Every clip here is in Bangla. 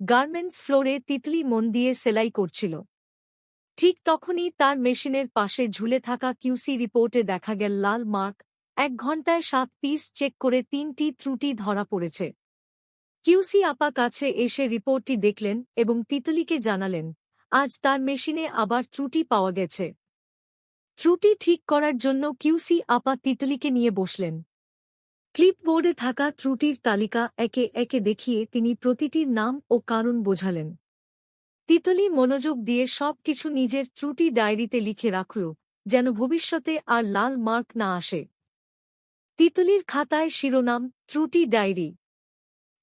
গার্মেন্টস ফ্লোরে তিতলি মন দিয়ে সেলাই করছিল। ঠিক তখনই তার মেশিনের পাশে ঝুলে থাকা কিউসি রিপোর্টে দেখা গেল লাল মার্ক, এক ঘন্টায় সাত পিস চেক করে তিনটি ত্রুটি ধরা পড়েছে। কিউসি আপা কাছে এসে রিপোর্টটি দেখলেন এবং তিতলিকে জানালেন, আজ তার মেশিনে আবার ত্রুটি পাওয়া গেছে। ত্রুটি ঠিক করার জন্য কিউসি আপা তিতলিকে নিয়ে বসলেন। ক্লিপবোর্ডে থাকা ত্রুটির তালিকা একে একে দেখিয়ে তিনি প্রতিটির নাম ও কারণ বোঝালেন। তিতলি মনোযোগ দিয়ে সব কিছু নিজের ত্রুটি ডায়েরিতে লিখে রাখল, যেন ভবিষ্যতে আর লাল মার্ক না আসে। তিতলির খাতায় শিরোনাম, ত্রুটি ডায়েরি।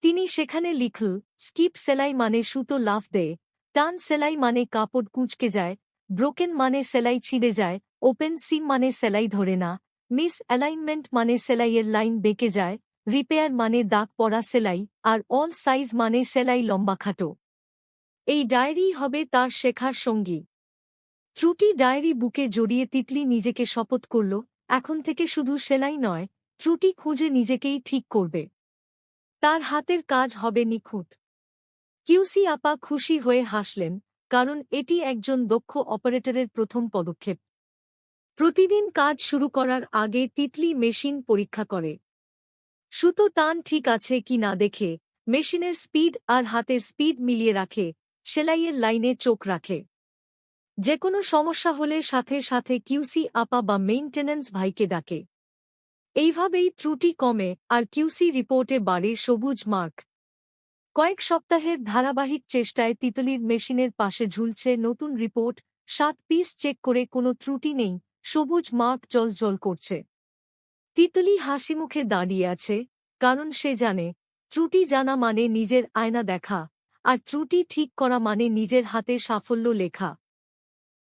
তিনি সেখানে লিখল, স্কিপ সেলাই মানে সুতো লাফ দেয়, টান সেলাই মানে কাপড় কুঁচকে যায়, ব্রোকেন মানে সেলাই ছিঁড়ে যায়, ওপেন সিম মানে সেলাই ধরে না মিস অ্যালাইনমেন্ট মানে সেলাইয়ের লাইন বেঁকে যায়, রিপেয়ার মানে দাগ পড়া সেলাই, আর অল সাইজ মানে সেলাই লম্বা খাটো। এই ডায়েরি হবে তার শেখার সঙ্গী। ত্রুটি ডায়েরি বুকে জড়িয়ে তিতলি নিজেকে শপথ করল, এখন থেকে শুধু সেলাই নয়, ত্রুটি খুঁজে নিজেকেই ঠিক করবে। তার হাতের কাজ হবে নিখুঁত। কিউসি আপা খুশি হয়ে হাসলেন, কারণ এটি একজন দক্ষ অপারেটরের প্রথম পদক্ষেপ। প্রতিদিন কাজ শুরু করার আগে তিতলি মেশিন পরীক্ষা করে। সুতো টান ঠিক আছে কি না দেখে, মেশিনের স্পিড আর হাতের স্পিড মিলিয়ে রাখে, সেলাইয়ের লাইনে চোখ রাখে। যে কোনো সমস্যা হলে সাথে সাথে কিউসি আপা বা মেইনটেন্যান্স ভাইকে ডাকে। এইভাবেই ত্রুটি কমে আর কিউসি রিপোর্টে বাড়ে সবুজ মার্ক। কয়েক সপ্তাহের ধারাবাহিক চেষ্টায় তিতলির মেশিনের পাশে ঝুলছে নতুন রিপোর্ট, সাত পিস চেক করে কোনো ত্রুটি নেই সবুজ মাঠ জলজল জল করছে। তিতলি হাসি মুখে দাঁড়িয়ে আছে, কারণ সে জানে, ত্রুটি জানা মানে নিজের আয়না দেখা, আর ত্রুটি ঠিক করা মানে নিজের হাতে সাফল্য লেখা।